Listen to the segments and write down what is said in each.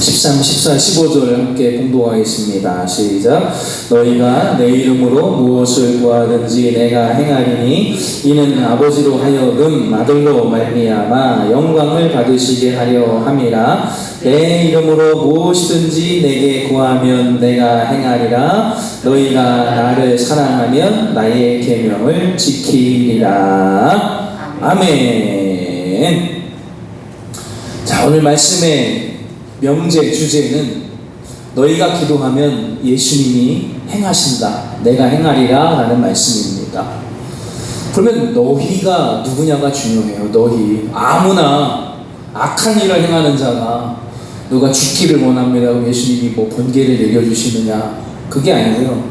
13, 14, 15절 함께 공독하겠습니다. 시작. 너희가 내 이름으로 무엇을 구하든지 내가 행하리니 이는 아버지로 하여금 아들로 말미암아 영광을 받으시게 하려 함이라. 내 이름으로 무엇이든지 내게 구하면 내가 행하리라. 너희가 나를 사랑하면 나의 계명을 지키리라. 아멘. 자, 오늘 말씀의 명제 주제는 너희가 기도하면 예수님이 행하신다. 내가 행하리라 라는 말씀입니다. 그러면 너희가 누구냐가 중요해요. 너희. 아무나 악한 일을 행하는 자가 누가 죽기를 원합니다. 예수님이 뭐 번개를 내려주시느냐. 그게 아니고요.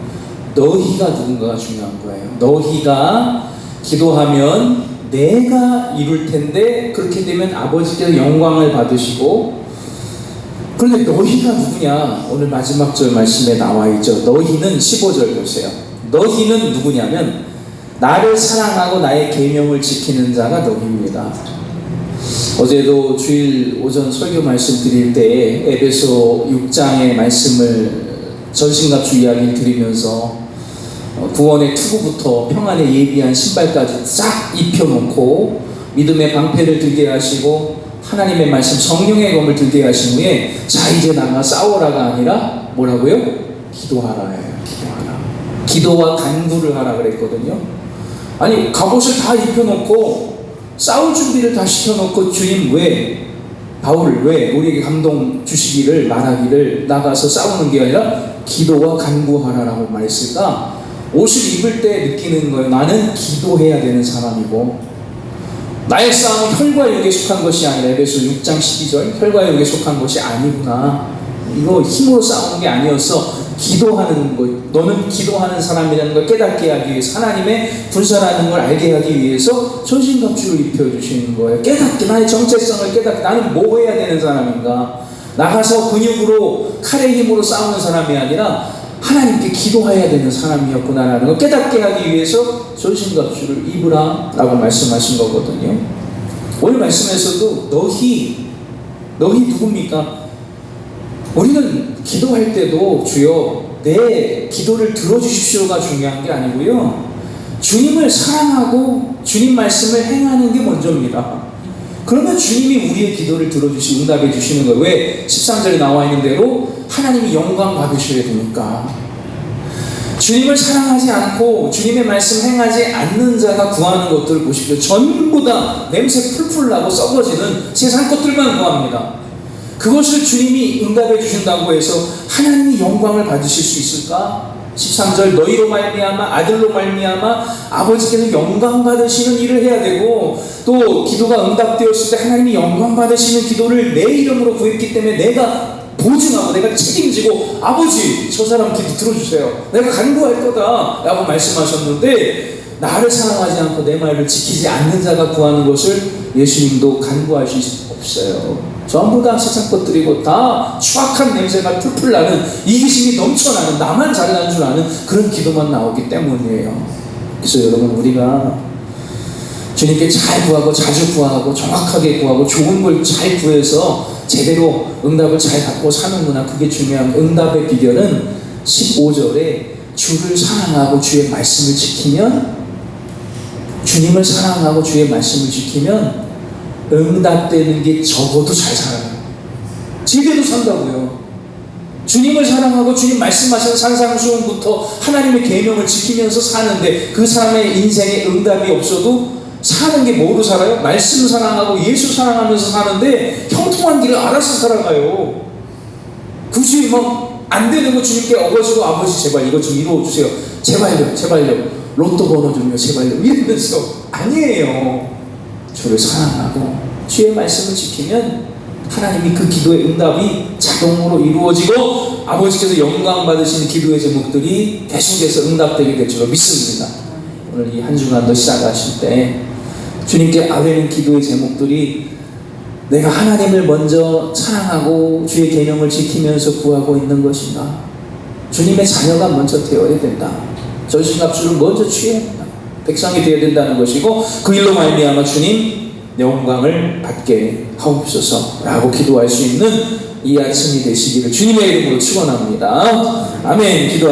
너희가 누군가가 중요한 거예요. 너희가 기도하면 내가 이룰 텐데 그렇게 되면 아버지께서 영광을 받으시고 그런데 너희가 누구냐? 오늘 마지막 절 말씀에 나와 있죠. 너희는 15절 보세요. 너희는 누구냐면 나를 사랑하고 나의 계명을 지키는 자가 너희입니다. 어제도 주일 오전 설교 말씀 드릴 때 에베소 6장의 말씀을 전신갑주 이야기를 드리면서 어, 구원의 투구부터 평안에 예비한 신발까지 싹 입혀놓고 믿음의 방패를 들게 하시고 하나님의 말씀 성령의 검을 들게 하신 후에 자 이제 나가 싸워라가 아니라 뭐라고요? 기도하라예요. 기도하라. 기도와 간구를 하라 그랬거든요. 아니 갑옷을 다 입혀놓고 싸울 준비를 다 시켜놓고 주님 왜 바울 왜 우리에게 감동 주시기를 말하기를 나가서 싸우는 게 아니라 기도와 간구하라라고 말했을까? 옷을 입을 때 느끼는 거예요. 나는 기도해야 되는 사람이고 나의 싸움은 혈과 육에 속한 것이 아니라 에베소 6장 12절 혈과 육에 속한 것이 아니구나. 이거 힘으로 싸우는 게 아니어서 기도하는 것, 너는 기도하는 사람이라는 걸 깨닫게 하기 위해서 하나님의 분사라는 걸 알게 하기 위해서 전신갑주를 입혀주시는 거예요. 깨닫게 나의 정체성을 깨닫게 나는 뭐 해야 되는 사람인가? 나가서 근육으로 칼의 힘으로 싸우는 사람이 아니라 하나님께 기도해야 되는 사람이었구나라는 걸 깨닫게 하기 위해서 전신갑주를 입으라 라고 말씀하신 거거든요. 오늘 말씀에서도 너희, 너희 누굽니까? 우리는 기도할 때도 주여 내 기도를 들어주십시오가 중요한 게 아니고요. 주님을 사랑하고 주님 말씀을 행하는 게 먼저입니다. 그러면 주님이 우리의 기도를 들어주시 응답해 주시는 거예요. 왜? 13절에 나와 있는 대로 하나님이 영광 받으셔야 되니까. 주님을 사랑하지 않고 주님의 말씀 행하지 않는 자가 구하는 것들 보십시오. 전부 다 냄새 풀풀 나고 썩어지는 세상 것들만 구합니다. 그것을 주님이 응답해 주신다고 해서 하나님이 영광을 받으실 수 있을까? 13절 너희로 말미암아 아들로 말미암아 아버지께서 영광 받으시는 일을 해야 되고 또 기도가 응답되었을 때 하나님이 영광 받으시는 기도를 내 이름으로 구했기 때문에 내가 보증하고 내가 책임지고 아버지 저 사람 기도 들어주세요. 내가 간구할 거다 라고 말씀하셨는데 나를 사랑하지 않고 내 말을 지키지 않는 자가 구하는 것을 예수님도 간구하실 수 없어요. 전부 다 세상 것들이고 다 추악한 냄새가 풀풀 나는 이기심이 넘쳐나는 나만 잘난 줄 아는 그런 기도만 나오기 때문이에요. 그래서 여러분 우리가 주님께 잘 구하고 자주 구하고 정확하게 구하고 좋은 걸 잘 구해서 제대로 응답을 잘 받고 사는구나 그게 중요한 응답의 비결은 15절에 주를 사랑하고 주의 말씀을 지키면 주님을 사랑하고 주의 말씀을 지키면 응답되는 게 적어도 잘 살아요. 제대로 산다고요. 주님을 사랑하고 주님 말씀하신 산상수훈부터 하나님의 계명을 지키면서 사는데 그 사람의 인생에 응답이 없어도 사는 게 뭐로 살아요? 말씀 사랑하고 예수 사랑하면서 사는데 형통한 길을 알아서 살아가요. 굳이 막 안 되는 거 주님께 어거지로 아버지 제발 이것 좀 이루어 주세요. 제발요, 제발요. 로또 번호 좀요, 제발요. 이러면서 아니에요. 주를 사랑하고 주의 말씀을 지키면 하나님이 그 기도의 응답이 자동으로 이루어지고 아버지께서 영광 받으시는 기도의 제목들이 계속해서 응답되게 될 줄로 믿습니다. 오늘 이 한 주간도 시작하실 때 주님께 아뢰는 기도의 제목들이 내가 하나님을 먼저 사랑하고 주의 계명을 지키면서 구하고 있는 것인가? 주님의 자녀가 먼저 되어야 된다. 전신갑주를 먼저 취해야 된다. 백성이 되어야 된다는 것이고 그 일로 말미암아 주님 영광을 받게 하옵소서라고 기도할 수 있는 이 아침이 되시기를 주님의 이름으로 축원합니다. 아멘. 기도.